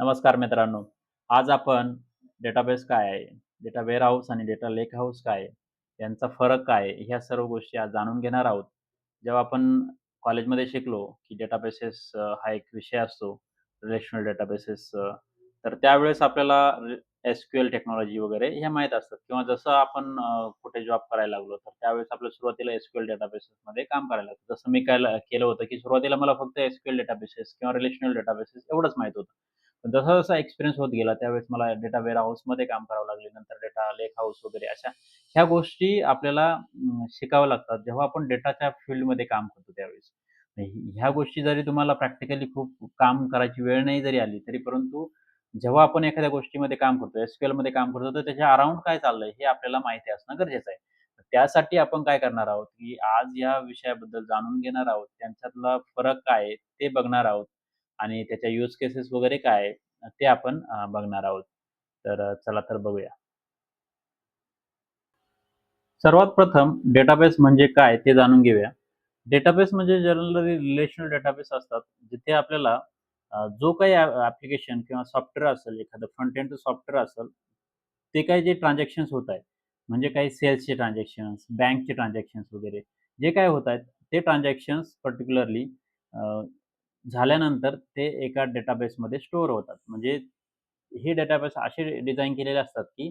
नमस्कार मित्रांनो. आज आपण डेटाबेस काय आहे? डेटा वेअरहाऊस आणि डेटा लेक हाऊस काय यांचा फरक काय ह्या सर्व गोष्टी आज जाणून घेणार आहोत. जेव्हा आपण कॉलेजमध्ये शिकलो, की डेटाबेसेस हा एक विषय असतो, रिलेशनल डेटाबेसेस तर त्यावेळेस आपल्याला एस-क्यू-एल टेक्नॉलॉजी वगैरे ह्या माहीत असतात किंवा जसं आपण कुठे जॉब करायला लागलो, तर त्यावेळेस आपल्या सुरुवातीला एस-क्यू-एल डेटाबेसेसमध्ये काम करायला लागतं. जसं मी काय केलं होतं, की सुरुवातीला मला फक्त एस-क्यू-एल डेटाबेसेस किंवा रिलेशनल डेटाबेसेस एवढंच माहीत होतं. पण जसा-जसा एक्सपिरियन्स होत गेला, त्यावेळेस मला डेटा वेअर हाऊसमध्ये काम करावं लागले. नंतर डेटा लेक हाऊस वगैरे अशा ह्या गोष्टी आपल्याला शिकाव्या लागतात, जेव्हा आपण डेटाच्या फील्डमध्ये काम करतो त्यावेळेस. ह्या गोष्टी जरी तुम्हाला प्रॅक्टिकली खूप काम करायची वेळ नाही जरी आली, तरी परंतु जेव्हा आपण एखाद्या गोष्टीमध्ये काम करतो, एसक्यूएलमध्ये काम करतो, तर त्याच्या अराउंड काय चाललंय हे आपल्याला माहिती असणं गरजेचं आहे. त्यासाठी आपण काय करणार आहोत, की आज या विषयाबद्दल जाणून घेणार आहोत. त्यांच्यातला फरक काय आहे ते बघणार आहोत आणि त्याच्या यूज केसेस वगैरे काय ते आपण बघणार आहोत. तर चला तर बघूया. सर्वात प्रथम डेटाबेस म्हणजे काय ते जाणून घेऊया. डेटाबेस म्हणजे जनरली रिलेशनल डेटाबेस असतात, जिथे आपल्याला जो काही ऍप्लिकेशन किंवा सॉफ्टवेअर असेल, एखादं फ्रंट एंड सॉफ्टवेअर असेल, ते काही जे ट्रान्झॅक्शन्स होत आहेत, म्हणजे काही सेल्सचे ट्रान्झॅक्शन्स, बँकचे ट्रान्झॅक्शन्स वगैरे जे काय होत आहेत, ते ट्रान्झॅक्शन्स पर्टिक्युलरली झाल्यानंतर ते एका डेटाबेसमध्ये स्टोअर होतात. म्हणजे हे डेटाबेस असे डिझाईन केलेले असतात, की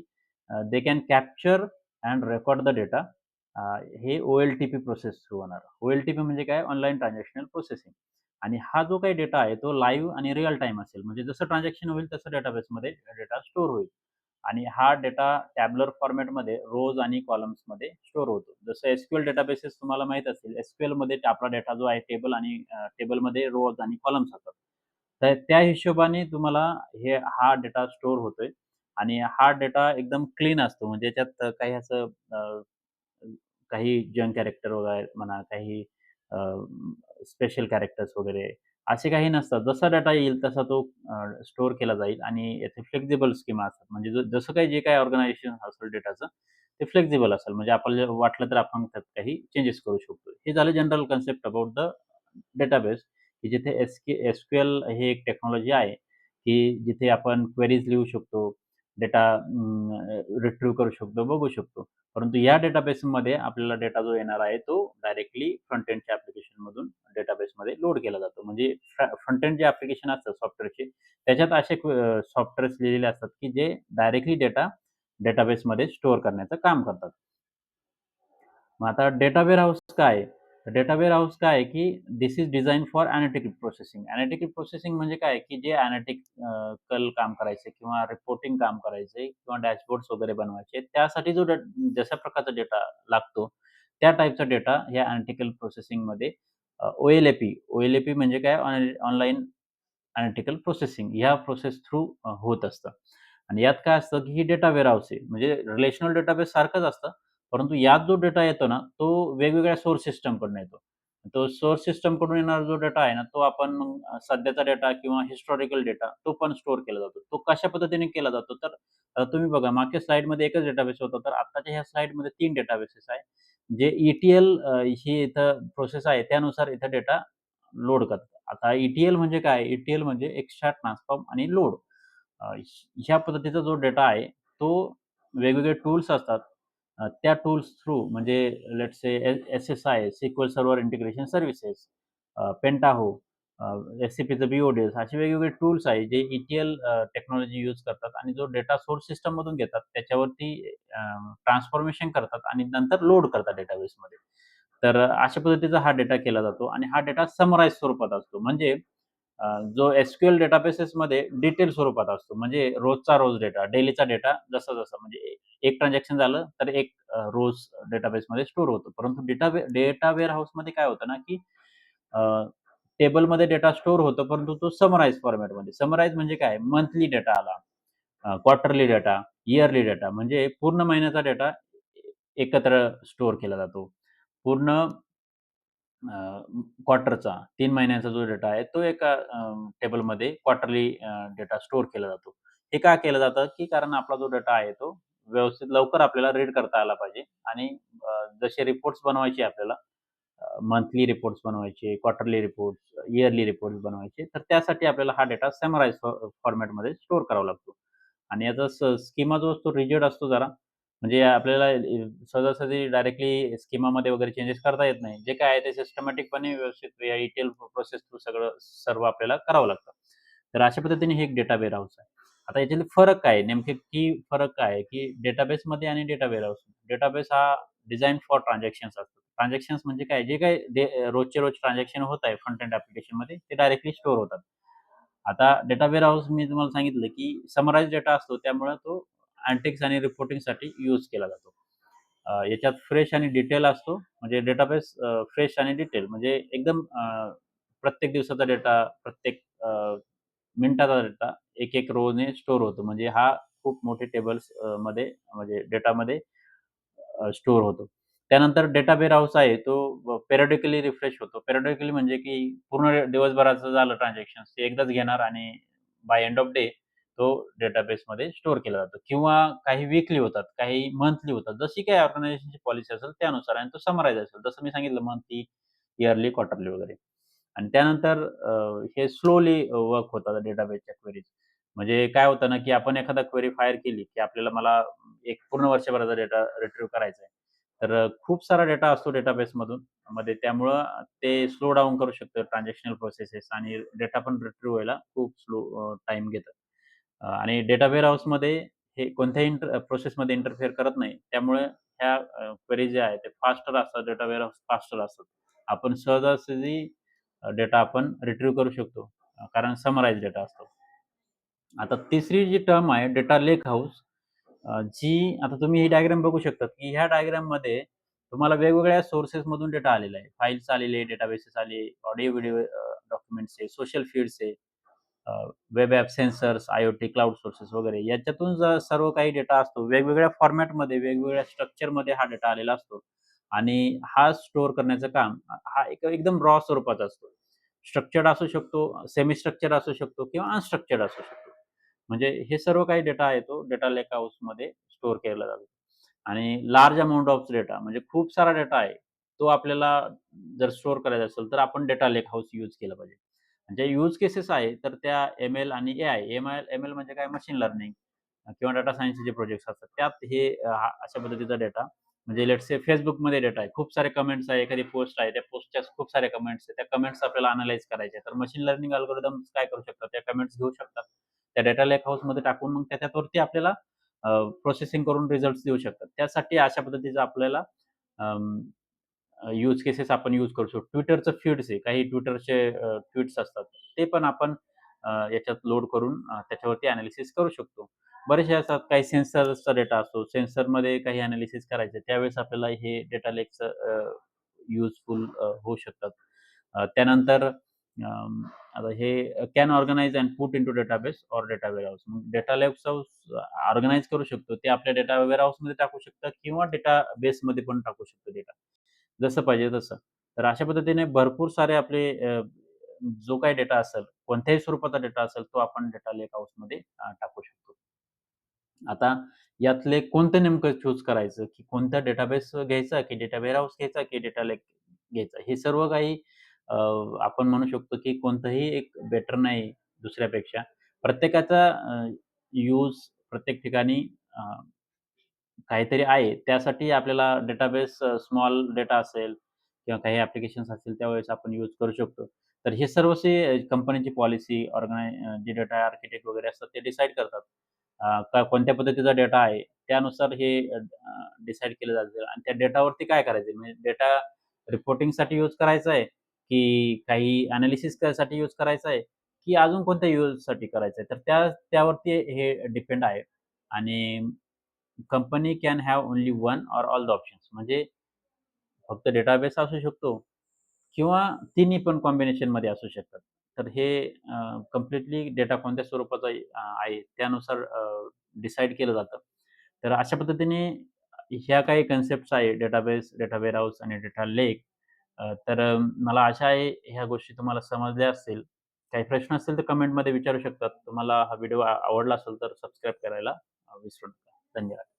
they can capture and record the data. हे ओ-एल-टी-पी प्रोसेस थ्रू होणार. ओ-एल-टी-पी म्हणजे काय? ऑनलाईन ट्रान्झॅक्शनल प्रोसेसिंग आणि हा जो काही डेटा आहे, तो लाईव्ह आणि रिअल टाईम असेल. म्हणजे जसं ट्रान्झॅक्शन होईल, तसं डेटाबेसमध्ये डेटा स्टोअर होईल आणि हा डेटा टॅबलर फॉर्मॅटमध्ये रोज आणि कॉलम्समध्ये स्टोअर होतो. जसं एसक्युएल डेटाबेसेस तुम्हाला माहीत असतील. एसक्यूएलमध्ये आपला डेटा जो आहे टेबल आणि टेबलमध्ये रोज आणि कॉलम्स असतात. तर त्या हिशोबाने तुम्हाला हे हा डेटा स्टोअर होतोय आणि हा डेटा एकदम क्लीन असतो. म्हणजे याच्यात काही असं काही जंक कॅरेक्टर वगैरे म्हणा, काही स्पेशल कॅरेक्टर्स वगैरे असे काही नसतात. जसा डाटा येईल तसा तो स्टोअर केला जाईल आणि याचे फ्लेक्झिबल स्कीमा असतात. म्हणजे जसं काही जे काही ऑर्गनायझेशन असेल डेटाचं, ते फ्लेक्झिबल असेल. म्हणजे आपल्याला वाटलं तर आपण त्यात काही चेंजेस करू शकतो. हे झालं general concept about the database, की जिथे एस-के एस-क्यू-एल हे एक टेक्नॉलॉजी आहे, की जिथे आपण क्वेरीज लिहू शकतो, डेटा रिट्रीव्ह करू शकतो, बघू शकतो. परंतु या डेटाबेसमध्ये आपल्याला डेटा जो येणार आहे, तो डायरेक्टली फ्रंट एंडच्या ॲप्लिकेशनमधून डेटाबेसमध्ये लोड केला जातो. म्हणजे फ्रंट एंड जे ॲप्लिकेशन असतात सॉफ्टवेअरचे, त्याच्यात असे सॉफ्टवेअर्स लिहिलेले असतात, की जे डायरेक्टली डेटा डेटाबेसमध्ये स्टोअर करण्याचं काम करतात. मग आता डेटा वेअरहाऊस काय डेटा वेअर हाऊस काय आहे, की this is design for analytical processing. Analytical processing म्हणजे काय, की जे एनालिटिक कल काम करायचे किंवा रिपोर्टिंग काम करायचे किंवा डॅशबोर्ड्स वगैरे बनवायचे, त्यासाठी जो जशा प्रकारचा डेटा लागतो, त्या टाइपचा डेटा या एनालिटिकल प्रोसेसिंगमध्ये O L A P, O L A P म्हणजे काय ऑनलाईन एनालिटिकल प्रोसेसिंग ह्या प्रोसेस थ्रू होत असतं. आणि यात काय असतं, की ही डेटा वेअरहाऊस आहे. म्हणजे रिलेशनल डेटाबेस सारखंच असतं. परंतु यात जो डेटा येतो ना, तो वेगवेगळ्या सोर्स सिस्टमकडून येतो. तो सोर्स सिस्टमकडून येणारा जो डेटा आहे ना, तो आपण मग सध्याचा डेटा किंवा हिस्टॉरिकल डेटा तो पण स्टोअर केला जातो. तो कशा पद्धतीने केला जातो, तर तुम्ही बघा मागच्या स्लाइडमध्ये एकच डेटाबेस होता, तर आत्ताच्या ह्या स्लाइडमध्ये तीन डेटाबेसेस आहे. जे ई-टी-एल ही इथं प्रोसेस आहे, त्यानुसार इथं डेटा लोड करतात. आता ई-टी-एल म्हणजे काय? ई-टी-एल म्हणजे एक्स्ट्रा ट्रान्सफॉर्म आणि लोड. ह्या पद्धतीचा जो डेटा आहे, तो वेगवेगळे टूल्स असतात. त्या टूल्स थ्रू म्हणजे let's say S S I SQL server integration services, Pentaho, एस-सी-पीचं B O D S असे वेगवेगळे टूल्स आहेत, जे ई-टी-एल टेक्नॉलॉजी यूज करतात आणि जो डेटा सोर्स सिस्टममधून घेतात, त्याच्यावरती ट्रान्सफॉर्मेशन करतात आणि नंतर लोड करतात डेटाबेसमध्ये. तर अशा पद्धतीचा हा डेटा केला जातो आणि हा डेटा समराईज स्वरूपात असतो. म्हणजे जो एसक्यूएल डेटाबेसेसमध्ये डिटेल स्वरूपात असतो. म्हणजे रोजचा रोज डेटा, डेलीचा डेटा जसा-जसा म्हणजे एक ट्रान्झॅक्शन झालं, तर एक रोज डेटाबेसमध्ये स्टोर होतो. परंतु डेटा वे डेटा वेअरहाऊसमध्ये काय होतं ना, की टेबलमध्ये डेटा स्टोअर होतो, परंतु तो समराईज फॉर्मॅटमध्ये. समराईज म्हणजे काय? मंथली डेटा आला, क्वार्टरली डेटा, इयरली डेटा म्हणजे पूर्ण महिन्याचा डेटा एकत्र स्टोअर केला जातो. पूर्ण क्वार्टरचा तीन महिन्यांचा जो डेटा आहे, तो एका टेबलमध्ये क्वार्टरली डेटा स्टोअर केला जातो. हे का केलं जातं, की कारण आपला जो डेटा आहे, तो व्यवस्थित लवकर आपल्याला रीड करता आला पाहिजे आणि जसे रिपोर्ट्स बनवायचे आपल्याला, मंथली रिपोर्ट्स बनवायचे, क्वार्टरली रिपोर्ट्स, इयरली रिपोर्ट्स बनवायचे. तर त्यासाठी आपल्याला हा डेटा समराईज फॉर्मॅटमध्ये स्टोअर करावा लागतो. आणि याचा स्कीमा जो असतो रिजिड असतो जरा. म्हणजे आपल्याला सहजासहजी डायरेक्टली स्कीमामध्ये वगैरे चेंजेस करता येत नाही. जे काय आहे ते सिस्टमॅटिकपणे व्यवस्थित या प्रोसेस थ्रू सगळं सर्व आपल्याला करावं लागतं. तर अशा पद्धतीने हे एक डेटा वेअरहाऊस आहे. आता याच्यात फरक काय नेमके की फरक काय आहे? की डेटाबेसमध्ये आणि डेटा वेअरहाऊस. डेटाबेस हा डिझाईन फॉर ट्रान्झॅक्शन्स असतो. ट्रान्झॅक्शन्स म्हणजे काय? जे काही रोजचे रोज ट्रान्झॅक्शन होत आहे फ्रंट एंड ॲप्लिकेशनमध्ये ते डायरेक्टली स्टोअर होतात. आता डेटा वेअरहाऊस मी तुम्हाला सांगितलं, की समराईज डेटा असतो त्यामुळे तो अँटिक्स आणि रिपोर्टिंगसाठी यूज केला जातो. याच्यात फ्रेश आणि डिटेल असतो. म्हणजे डेटाबेस फ्रेश आणि डिटेल म्हणजे एकदम प्रत्येक दिवसाचा डेटा, प्रत्येक मिनिटाचा डेटा एक-एक रोने स्टोअर होतो. म्हणजे हा खूप मोठे टेबल्समध्ये म्हणजे डेटामध्ये स्टोअर होतो. त्यानंतर डेटा वेअरहाऊस आहे तो पेरियडिकली रिफ्रेश होतो. पेरियडिकली म्हणजे की पूर्ण दिवसभराचं झालं ट्रान्झॅक्शन ते एकदाच घेणार आणि बाय एंड ऑफ डे तो डेटाबेसमध्ये स्टोअर केला जातो किंवा काही वीकली होतात, काही मंथली होतात. जशी काही ऑर्गनायझेशनची पॉलिसी असेल त्यानुसार आणि तो समराईज असेल. जसं मी सांगितलं मंथली, इयरली, क्वार्टरली वगैरे. आणि त्यानंतर हे स्लोली वर्क होतात डेटाबेसच्या क्वेरीज. म्हणजे काय होतं ना, की आपण एखादा क्वेरी फायर केली, की आपल्याला मला एक पूर्ण वर्षभराचा डेटा रिट्रीव्ह करायचा आहे. तर खूप सारा डेटा असतो डेटाबेसमधून मध्ये त्यामुळं ते स्लो डाउन करू शकतं ट्रान्झॅक्शनल प्रोसेसेस आणि डेटा पण रिट्रीव्ह व्हायला खूप स्लो टाइम घेतात आणि डेटा वेअरहाऊसमध्ये हे कोणत्याही इंटर प्रोसेसमध्ये इंटरफेअर करत नाही. त्यामुळे ह्या क्वेरी जे आहेत ते फास्टर असतात. डेटा वेअरहाऊस फास्टर असतात. आपण सहजासहजी डेटा आपण रिट्रीव्ह करू शकतो. कारण समराईज डेटा असतो. आता तिसरी जी टर्म आहे डेटा लेक हाऊस जी आता तुम्ही ही डायग्राम बघू शकता, की ह्या डायग्राममध्ये तुम्हाला वेगवेगळ्या सोर्सेसमधून डेटा आलेला आहे. फाईल्स आलेले डेटाबेसेस आले, ऑडिओ, व्हिडिओ डॉक्युमेंट्स आहे, सोशल फीड्स आहे, web app, sensors, I O T, cloud sources वगैरे याच्यातून जर सर्व काही डेटा असतो. वेगवेगळ्या फॉर्मॅटमध्ये, वेगवेगळ्या स्ट्रक्चरमध्ये हा डेटा आलेला असतो आणि हा स्टोअर करण्याचं काम हा एक एकदम रॉ स्वरूपाचा असतो. स्ट्रक्चर्ड असू शकतो, सेमी स्ट्रक्चर्ड असू शकतो किंवा अनस्ट्रक्चर्ड असू शकतो. म्हणजे हे सर्व काही डेटा आहे तो डेटा लेक हाऊसमध्ये स्टोअर केला जातो. आणि लार्ज अमाऊंट ऑफ डेटा म्हणजे खूप सारा डेटा आहे. तो आपल्याला जर स्टोअर करायचा असेल, तर आपण डेटा लेक हाऊस यूज केलं पाहिजे. ज्या यूज केसेस आहे, तर त्या एम-एल आणि ए-आय. एम-आय एम-एल म्हणजे काय मशीन लर्निंग किंवा डाटा सायन्सचे जे प्रोजेक्ट्स असतात, त्यात हे अशा पद्धतीचा डेटा म्हणजे लेट्स से Facebookमध्ये डेटा आहे. खूप सारे कमेंट्स आहे, एखादी पोस्ट आहे, त्या पोस्टच्या खूप सारे कमेंट्स आहे त्या कमेंट्स आपल्याला अनालाइज करायचे तर मशीन लर्निंग अल्गोरिदम काय करू शकतात, त्या कमेंट्स घेऊ शकतात. त्या डेटा लेक हाऊसमध्ये टाकून मग त्याच्यावरती आपल्याला प्रोसेसिंग करून रिझल्ट देऊ शकतात. त्यासाठी अशा पद्धतीचा आपल्याला यूज केसेस आपण यूज करू शकतो. Twitterचं फीड्स आहे. काही ट्विटरचे ट्विट्स ट्वीट्स असतात. ते पण आपण याच्यात लोड करून त्याच्यावरती अनालिसिस करू शकतो. बरेचसे असतात काही सेन्सरचा डेटा असतो. सेन्सरमध्ये काही अनालिसिस करायचं त्यावेळेस आपल्याला हे डेटा लेक्स युजफुल होऊ शकतात. त्यानंतर आता हे can organise and put into database or data warehouse. मग डेटा लेक्स हाऊस ऑर्गनाइज करू शकतो. ते आपल्या डेटा वेअरहाऊसमध्ये टाकू शकतात किंवा डेटाबेसमध्ये पण टाकू शकतो डेटा. जसं पाहिजे तसं. तर अशा पद्धतीने भरपूर सारे आपले जो काही डेटा असेल, कोणत्याही स्वरूपाचा डेटा असेल, तो आपण डेटा लेक हाऊसमध्ये टाकू शकतो. आता यातले कोणतं नेमकं चूज करायचं, की कोणता डेटाबेस घ्यायचा, की डेटा वेअरहाऊस घ्यायचा, की डेटा लेक घ्यायचा. हे सर्व काही आपण म्हणू शकतो, की कोणतंही एक बेटर नाही दुसऱ्यापेक्षा. प्रत्येकाचा यूज प्रत्येक ठिकाणी काहीतरी आहे. त्यासाठी आपल्याला डेटाबेस स्मॉल डेटा असेल किंवा काही ॲप्लिकेशन्स असतील त्यावेळेस आपण यूज करू शकतो. तर हे सर्वचे कंपनीची पॉलिसी, ऑर्गनाय जे डेटा आर्किटेक्ट वगैरे असतात ते डिसाईड करतात. का कोणत्या पद्धतीचा डेटा आहे, त्यानुसार हे डिसाईड केलं जातं आणि त्या डेटावरती काय करायचं म्हणजे डेटा रिपोर्टिंगसाठी यूज करायचा आहे, की काही एनालिसिससाठी यूज करायचा आहे, की अजून कोणत्या यूजसाठी करायचं आहे. तर त्या त्यावरती हे डिपेंड आहे आणि company can have only one or all the options म्हणजे फक्त डेटाबेस असू शकतो किंवा तिन्ही पण कॉम्बिनेशनमध्ये असू शकतात. तर हे कम्प्लिटली कंप्लीटली डेटा कोणत्या स्वरूपाचा आहे त्यानुसार डिसाईड केलं जातं. तर अशा पद्धतीने ह्या काही कन्सेप्ट्स आहे डेटाबेस, डेटा वेअरहाऊस आणि डेटा लेक. तर मला आशा आहे ह्या गोष्टी तुम्हाला समजल्या असतील. काही प्रश्न असतील तर कमेंटमध्ये विचारू शकतात. तुम्हाला हा व्हिडिओ आवडला असेल तर सबस्क्राईब करायला विसरू नका. धन्यवाद.